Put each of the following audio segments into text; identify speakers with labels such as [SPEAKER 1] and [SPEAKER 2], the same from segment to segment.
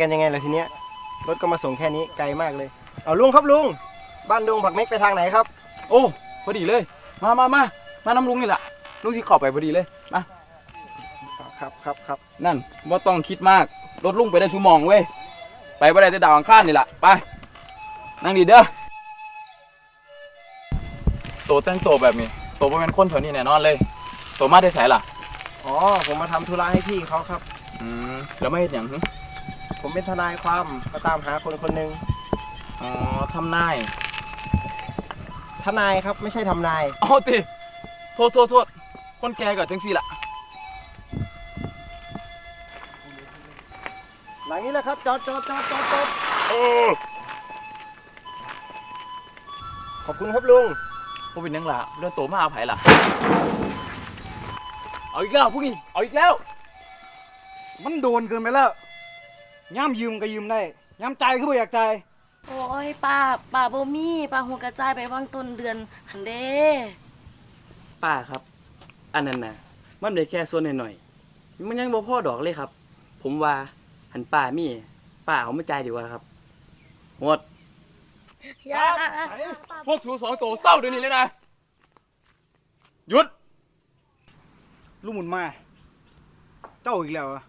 [SPEAKER 1] กันยังไงล่ะทีเนี้ยรถก็มาส่งแค่นี้ไกลมากเลย เอาลุงครับลุง บ้านดงผักเม็กไปทางไหนครับ
[SPEAKER 2] โอ้พอดีเลย มามามามาน้ำลุงนี่แหละลุงที่เข้าไปพอดีเลยมา
[SPEAKER 1] ครับครับครับ
[SPEAKER 2] นั่นว่าต้องคิดมากรถลุงไปได้ชั่วโมงเว้ยไปบ่ได้แต่ดาวอังคารนี่แหละไปนั่งดีเด้อโตแต่งโตวแบบนี้โตบ่เป็นคนแถวนี้แน่นอนเลยโตมาได้ไสล่ะ
[SPEAKER 1] อ๋อผมมาทำธุระให้พี่เขาครับ
[SPEAKER 2] อืมแล้วไม่เห็นอย่างหึ
[SPEAKER 1] ผมเป็นทนายความมาตามหาคนคนหนึ่ง
[SPEAKER 2] อ๋อทำนาย
[SPEAKER 1] ทนายครับไม่ใช่ทำนาย
[SPEAKER 2] เอาติโทษโทษโทษคนแก่กับจังสี่ล่ะ
[SPEAKER 1] หลังนี้แหละครับจอดจอดจอดจอดจอดขอบคุณครับลุง
[SPEAKER 2] พวกเป็นหยังล่ะเรื่องโตมาหาไผล่ะ เอาอีกแล้วพวกนี้ เอาอีกแล้ว
[SPEAKER 3] มันโดนเกินไปแล้ว ย่ำยืมก็ยืมได้ย่ำใจายก็บ่อยากใจาย
[SPEAKER 4] โอ้ยป้าป้าบ่มีป้าหัวกระจายไปวางต้นเดือนหันเด้
[SPEAKER 5] ป้าครับ อันนั้นน่ะมันได้แค่ส่วนหน่อยๆมันยังบ่พอดอกเลยครับ ผมว่าหันป้ามีป้าเอามาจ่ายดีกว่าครับหมด
[SPEAKER 4] อย่า
[SPEAKER 2] พวกถูสองโตเศร้าเดี๋ยวนี้เลยนะ หยุด
[SPEAKER 3] ลูกหมุนมา เจ้าอีกแล้วอะ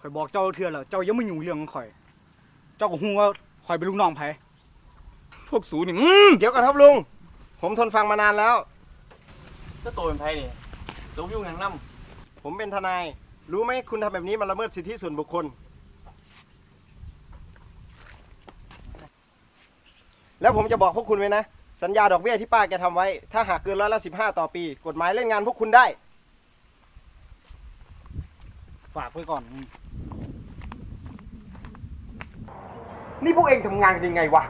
[SPEAKER 3] ข่อยบอกเจ้าเทื่อแล้วเจ้ายังไม่อยู่งเรื่องของข่อย เจ้าก็ฮู้ว่าข่อยเป็นลูกน้องไผ
[SPEAKER 2] พวกสูนี่อืม
[SPEAKER 1] เดี๋ยวก่อนครับลุง ผมทนฟังมานานแล้ว
[SPEAKER 5] ก็โตเป็นไผนี่ตัวยุ่งหยังนำ
[SPEAKER 1] ผมเป็นทนาย รู้ไหมคุณทำแบบนี้มันละเมิดสิทธิส่วนบุคคล แล้วผมจะบอกพวกคุณไว้นะ สัญญาดอกเบี้ยที่ป้าแกทำไว้ ถ้าหากเกินร้อยละสิบห้าต่อปี กฎหมายเล่นงานพวกคุณได้
[SPEAKER 3] ฝากไว้ก่อน
[SPEAKER 6] นี่พวกเองทำงานกันยังไงวะ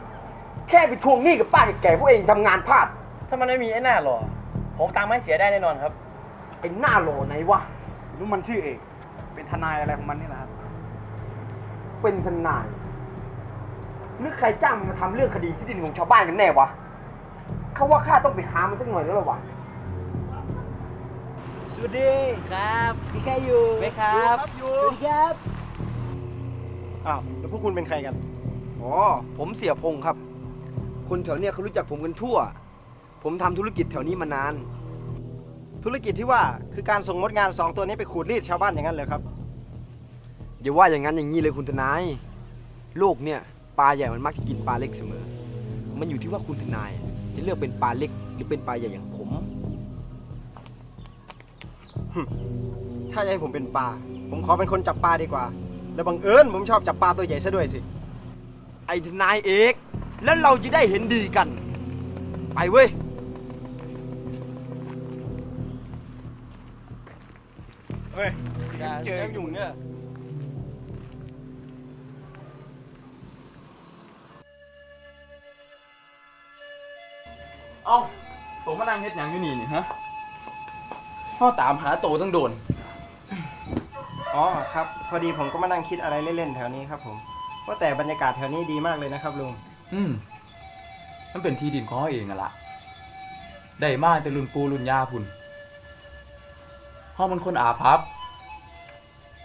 [SPEAKER 6] แค่ไปทวงหนี้กับป้าแก่ๆพวกเองทำงานพลาด
[SPEAKER 5] ถ้ามันไม่มีไอ้หน้าหรอผมตามไม่เสียได้แน่นอนครับ
[SPEAKER 6] ไอ้หน้าโหลไหนวะ
[SPEAKER 3] รู้มันชื่อเอก เป็นทนายอะไรของมันนี่แหละครับ
[SPEAKER 6] เป็นทนายหรือใครจ้างมันมาทำเรื่องคดีที่ดินของชาวบ้านกันแน่วะเขาว่าข้าต้องไปหามันสักหน่อยแล้วล่ะวะ
[SPEAKER 1] สวัสดี
[SPEAKER 5] ครับ
[SPEAKER 1] พี่แค่อยู่
[SPEAKER 5] ไม่ครับ
[SPEAKER 1] อยู่ครับอ้าวแล้วพวกคุณเป็นใครกัน
[SPEAKER 6] อ๋อผมเสียพงษ์ครับ คนแถวเนี้ยเขารู้จักผมกันทั่ว ผมทำธุรกิจแถวนี้มานาน
[SPEAKER 1] ธุรกิจที่ว่าคือการส่งมดงานสองตัวนี้ไปขูดรีดชาวบ้านอย่างนั้นเลยครับ
[SPEAKER 6] อย่าว่าอย่างนั้นอย่างนี้เลยคุณทนายโลกเนี่ยปลาใหญ่มันมักจะกินปลาเล็กเสมอ มันอยู่ที่ว่าคุณทนายจะเลือกเป็นปลาเล็กหรือเป็นปลาใหญ่อย่างผม
[SPEAKER 1] ถ้าจะให้ผมเป็นปลา ผมขอเป็นคนจับปลาดีกว่า แล้วบังเอิญผมชอบจับปลาตัวใหญ่ซะด้วยสิ
[SPEAKER 6] ไอ้ทนายเอก แล้วเราจะได้เห็นดีกัน ไปเว้ย
[SPEAKER 2] เฮ้ย
[SPEAKER 1] เจออยู่เนี่ย
[SPEAKER 2] เอ้าโตมานั่งเฮ็ดหยังอยู่นี่นี่ฮะ พ่อตามหาโตตั้งโดน
[SPEAKER 1] อ๋อครับ พอดีผมก็มานั่งคิดอะไรเล่นๆแถวนี้ครับผมว่าแต่บรรยากาศแถวนี้ดีมากเลยนะครับลุง
[SPEAKER 2] อืมมันเป็นที่ดินของเขาเองอะล่ะได้มาแต่รุ่นปูรุ่นย่าพุ่นเฮามันคนอาภัพ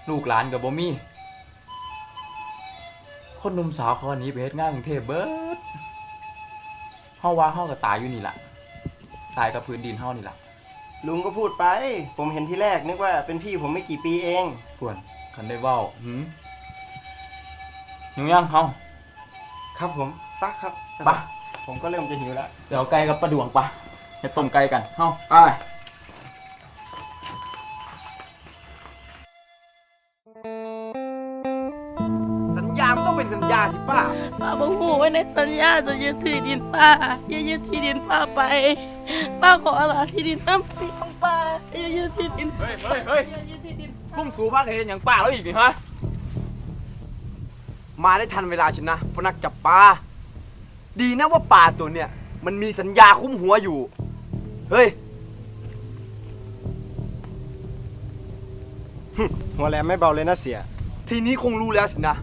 [SPEAKER 2] ลูกหลานกับบ่มี คนหนุ่มสาวเขาหนี้ไปเฮ็ดงานกรุงเทพเบิดเฮาว่าเฮาก็ตายอยู่นี่ล่ะ ตายกับพื้นดินเฮานี่ล่ะ
[SPEAKER 1] ลุงก็พูดไป ผมเห็นที่แรกนึกว่าเป็นพี่ผมไม่กี่ปีเอง
[SPEAKER 2] พวนคันได้เว้าหืมยังยังเฮา
[SPEAKER 1] ครับผมปักครับ
[SPEAKER 2] ไป
[SPEAKER 1] ผมก็เริ่มจะหิวแล้ว
[SPEAKER 2] เดี๋ยวไก่กับปลาดวงปะจะต้มไก่กันเฮาไป
[SPEAKER 6] สัญญามันต้องเป็นสัญญาสิป้า
[SPEAKER 4] ป้าบ่ฮู้ว่าในสัญญาจะยึดที่ดินป้าอย่ายึดที่ดินป้าไป ป้าขอลาที่ดินน้ำของป้าอย่ายึดที่ดิน
[SPEAKER 2] เฮ้ยเฮ้ยเฮ้ย
[SPEAKER 4] อย่ายึดที่ดิน
[SPEAKER 2] คุ้มสูพักเห็นอย่างป้าแล้วอีกนี่ฮะ
[SPEAKER 6] มาได้ทันเวลาฉันนะเพราะนักจับปลา ดีนะว่าปลาตัวเนี้ยมันมีสัญญาคุ้มหัวอยู่ เฮ้ย
[SPEAKER 1] หัวแหลมไม่เบาเลยนะเสีย
[SPEAKER 6] ทีนี้คงรู้แล้วสินะ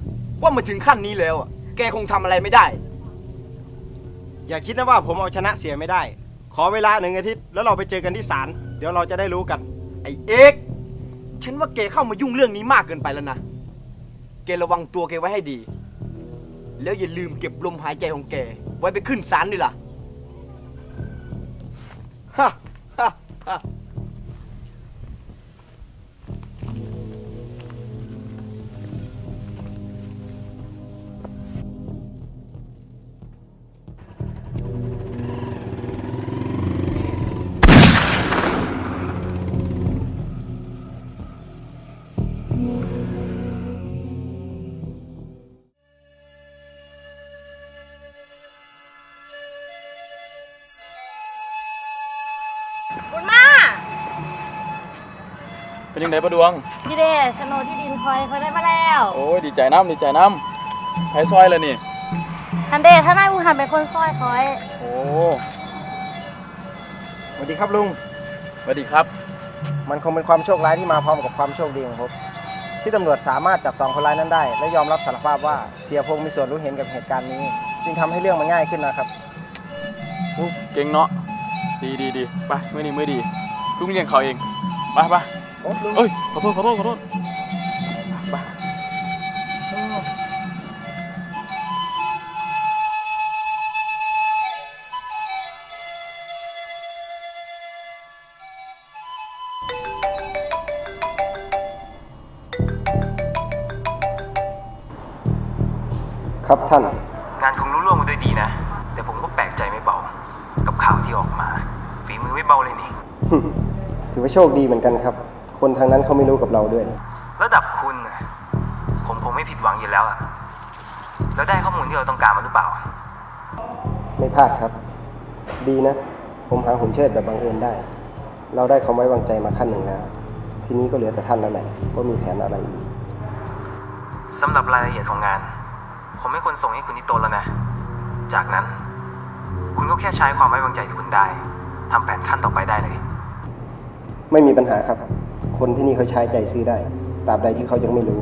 [SPEAKER 6] ว่ามาถึงขั้นนี้แล้วอะแกคงทำอะไรไม่ได้
[SPEAKER 1] อย่าคิดนะว่าผมเอาชนะเสียไม่ได้ ขอเวลาหนึ่งอาทิตย์แล้วเราไปเจอกันที่ศาลเดี๋ยวเราจะได้รู้กัน
[SPEAKER 6] ไอเอกฉันว่าเกเข้ามายุ่งเรื่องนี้มากเกินไปแล้วนะเกระวังตัวเกไว้ให้ดี แล้วอย่าลืมเก็บลมหายใจของแกไว้ไปขึ้นศาลด้วยล่ะฮ่าฮ่าฮ่า
[SPEAKER 4] บุญมา
[SPEAKER 2] เป็นยังไงประดวง
[SPEAKER 4] พี่เดชโฉนดที่ดินคอยเขาได้มาแล้ว
[SPEAKER 2] โอ้ยดีใจน้ำดีใจน้ำไผซอยเลยนี่
[SPEAKER 4] ทันเดชถ้านายอุหันเป็นคนซอยคอย
[SPEAKER 2] โอ้
[SPEAKER 1] สวัสดีครับลุง
[SPEAKER 2] สวัสดีครับ
[SPEAKER 1] มันคงเป็นความโชคร้ายที่มาพร้อมกับความโชคดีของผม ที่ตำรวจสามารถจับสองคนร้ายนั้นได้ และยอมรับสารภาพว่าเสียพงมีส่วนรู้เห็นกับเหตุการณ์นี้ จึงทำให้เรื่องมันง่ายขึ้นนะครับ
[SPEAKER 2] อู้เก่งเนาะดีดีดีไปมื่อนี้มื่อดีลุงเลี้ยงเขาเองไปไป
[SPEAKER 1] โอ้ลุง
[SPEAKER 2] เอ้ยขอโทษขอโทษขอโทษ
[SPEAKER 1] ครับท่าน
[SPEAKER 7] งานคงรู้ล่วงมาด้วยดีนะ แต่ผมก็แปลกใจไม่เบา กับข่าวที่ออกมา ฝีมือไม่เบาเลยนี่
[SPEAKER 1] ถือว่าโชคดีเหมือนกันครับ คนทางนั้นเขาไม่รู้กับเราด้วย
[SPEAKER 7] ระดับคุณน่ะผมคงไม่ผิดหวังอยู่แล้วอะแล้วได้ข้อมูลที่เราต้องการมาหรือเปล่า
[SPEAKER 1] ไม่พลาดครับ ดีนะ ผมหาหุ่นเชิดแบบบังเอิญได้ เราได้ความไว้วางใจมาขั้นหนึ่งแล้ว ทีนี้ก็เหลือแต่ท่านแล้วแหละว่ามีแผนอะไรอีก
[SPEAKER 7] สำหรับรายละเอียดของงาน ผมไม่ควรส่งให้คุณที่โตแล้วนะ จากนั้น คุณก็แค่ใช้ความไว้วางใจที่คุณได้ทำแผนขั้นต่อไปได้เลย
[SPEAKER 1] ไม่มีปัญหาครับ คนที่นี่เขาใช้ใจซื้อได้ตราบใดที่เขายังไม่รู้